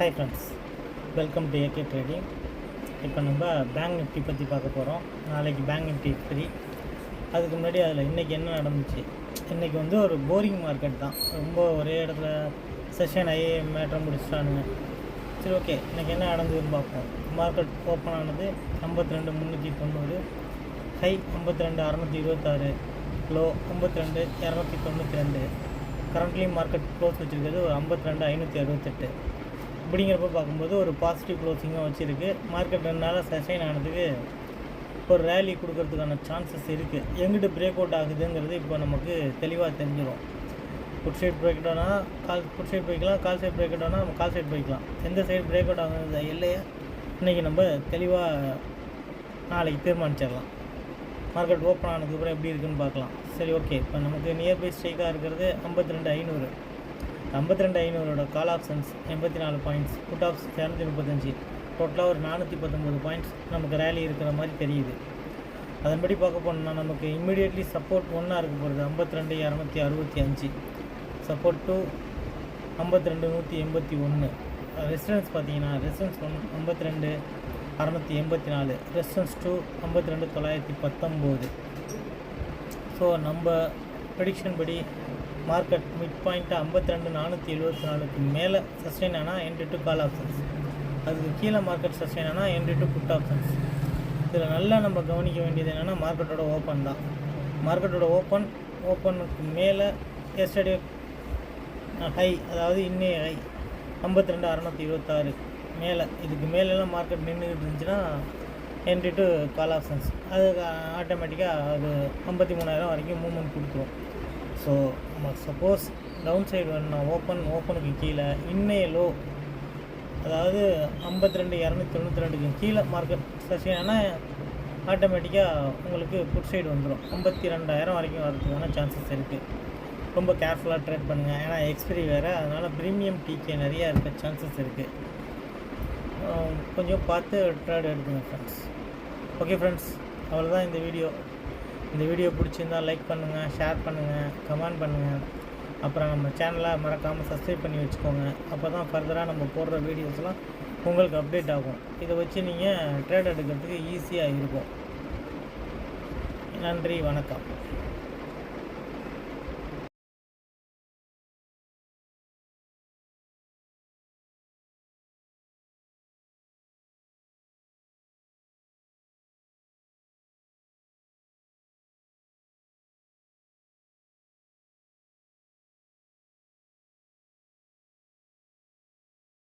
Hi friends welcome to AK trading இப்போ நம்ம bank Nifty பற்றி பார்க்க போகிறோம் நாளைக்கு பேங்க் நிஃப்டி ஃப்ரீ அதுக்கு முன்னாடி அதில் இன்றைக்கி என்ன நடந்துச்சு? இன்றைக்கி வந்து ஒரு போரிங் மார்க்கெட் தான். ரொம்ப ஒரே இடத்துல செஷன் ஆகி மேட்ரை முடிச்சிட்டானுங்க. சரி ஓகே இன்றைக்கி என்ன நடந்ததுன்னு பார்ப்போம். மார்க்கெட் ஓப்பன் ஆனது ஐம்பத்தி ரெண்டு முந்நூற்றி தொண்ணூறு. ஹை ஐம்பத்தி ரெண்டு அறநூற்றி இருபத்தாறு. லோ ஐம்பத்தி ரெண்டு இரநூத்தி தொண்ணூற்றி ரெண்டு. கரண்ட்லி மார்க்கெட் க்ளோஸ் வச்சுருக்கிறது ஒரு ஐம்பத்தி ரெண்டு ஐநூற்றி அறுபத்தெட்டு. அப்படிங்கிறப்ப பார்க்கும்போது ஒரு பாசிட்டிவ் க்ளோசிங்காக வச்சுருக்கு. மார்க்கெட் ரெண்டு நாளாக சஸ்டைன் ஆனதுக்கு ஒரு ரேலி கொடுக்கறதுக்கான சான்சஸ் இருக்குது எங்கிட்டு பிரேக் அவுட் ஆகுதுங்கிறது இப்போ நமக்கு தெளிவாக தெரிஞ்சிடும் புட் சைட் பிரேக் அவுட்னா கால் ஃபுட் சைட் போய்க்கலாம். கால் சைட் பிரேக் அவுட்னா நம்ம கால் சைட் போய்க்கலாம். எந்த சைடு பிரேக் அவுட் ஆகுது இல்லையா? இன்றைக்கி நம்ம தெளிவாக நாளைக்கு தீர்மானிச்சிடலாம். மார்க்கெட் ஓப்பன் ஆனதுக்கப்புறம் எப்படி இருக்குன்னு பார்க்கலாம். சரி ஓகே இப்போ நமக்கு நியர்பை ஸ்ட்ரைக்காக இருக்கிறது ஐம்பத்தி ரெண்டு ஐநூறு. ஐம்பத்தி ரெண்டு ஐநூறோட கால் ஆப்ஷன்ஸ் எண்பத்தி நாலு பாயிண்ட்ஸ் புட் ஆப்ஸ் இரநூத்தி முப்பத்தஞ்சு. டோட்டலாக ஒரு நானூற்றி பத்தொம்போது பாயிண்ட்ஸ் நமக்கு ரேலி இருக்கிற மாதிரி தெரியுது. அதன்படி பார்க்க போனோம்னா நமக்கு இம்மிடியட்லி சப்போர்ட் ஒன்றா இருக்க போகிறது ஐம்பத்தி ரெண்டு இரநூத்தி அறுபத்தி அஞ்சு. சப்போர்ட் டூ ஐம்பத்தி ரெண்டு நூற்றி எண்பத்தி ஒன்று ரெசிடென்ஸ் பார்த்தீங்கன்னா ரெசிடென்ஸ் ஒன் ஐம்பத்தி ரெண்டு அறநூற்றி எண்பத்தி நாலு ரெசிடென்ஸ் டூ ஐம்பத்தி ரெண்டு தொள்ளாயிரத்தி பத்தொம்போது. ஸோ நம்ம ப்ரெடிக்ஷன் படி மார்க்கெட் மிட் பாயிண்ட்டு ஐம்பத்தி ரெண்டு நானூற்றி எழுபத்தி நாலுக்கு மேலே சஸ்டெயின் ஆனால் என்ட்ரி டு கால் ஆப்ஷன்ஸ் அதுக்கு கீழே மார்க்கெட் சஸ்டெயின் ஆனால் என்ட்ரி டு புட் ஆப்ஷன்ஸ் இதில் நல்லா நம்ம கவனிக்க வேண்டியது என்னென்னா மார்க்கெட்டோட ஓப்பன் தான். மார்க்கெட்டோட ஓப்பன் ஓப்பனுக்கு மேலே எஸ்டடி ஹை அதாவது இன்னே ஹை ஐம்பத்தி ரெண்டு அறநூற்றி இருபத்தாறு மேலே. இதுக்கு மேலெல்லாம் மார்க்கெட் நின்றுக்கிட்டு இருந்துச்சுன்னா என்ட்ரி டு கால் ஆப்ஷன்ஸ் அது ஆட்டோமேட்டிக்காக அது ஐம்பத்தி மூணாயிரம் வரைக்கும் மூவ்மெண்ட் கொடுத்துரும். ஸோ சப்போஸ் டவுன் சைடு வேணும் ஓப்பன் ஓப்பனுக்கு கீழே இன்னைய லோ அதாவது ஐம்பத்தி ரெண்டு இரநூத்தி தொண்ணூற்றி ரெண்டுக்கு கீழே மார்க்கெட் சஸ்டெயின் ஆட்டோமேட்டிக்காக உங்களுக்கு புட் சைடு வந்துடும் ஐம்பத்தி ரெண்டாயிரம் வரைக்கும் வரதுக்கான சான்சஸ் இருக்குது ரொம்ப கேர்ஃபுல்லாக ட்ரேட் பண்ணுங்கள் ஏன்னா எக்ஸ்பிரி வேறு. அதனால் ப்ரீமியம் டீக்கே நிறையா இருக்க சான்சஸ் இருக்குது கொஞ்சம் பார்த்து ட்ரேட் எடுத்துங்க ஃப்ரெண்ட்ஸ் ஓகே ஃப்ரெண்ட்ஸ் அவ்வளோதான் இந்த வீடியோ இந்த வீடியோ பிடிச்சிருந்தால் லைக் பண்ணுங்கள் ஷேர் பண்ணுங்கள் கமெண்ட் பண்ணுங்கள் அப்புறம் நம்ம சேனலை மறக்காமல் சப்ஸ்கிரைப் பண்ணி வச்சுக்கோங்க. அப்போ தான் ஃபர்தராக நம்ம போடுற வீடியோஸ்லாம் உங்களுக்கு அப்டேட் ஆகும். இதை வச்சு நீங்கள் ட்ரேட் எடுக்கிறதுக்கு ஈஸியாக இருக்கும். நன்றி வணக்கம்.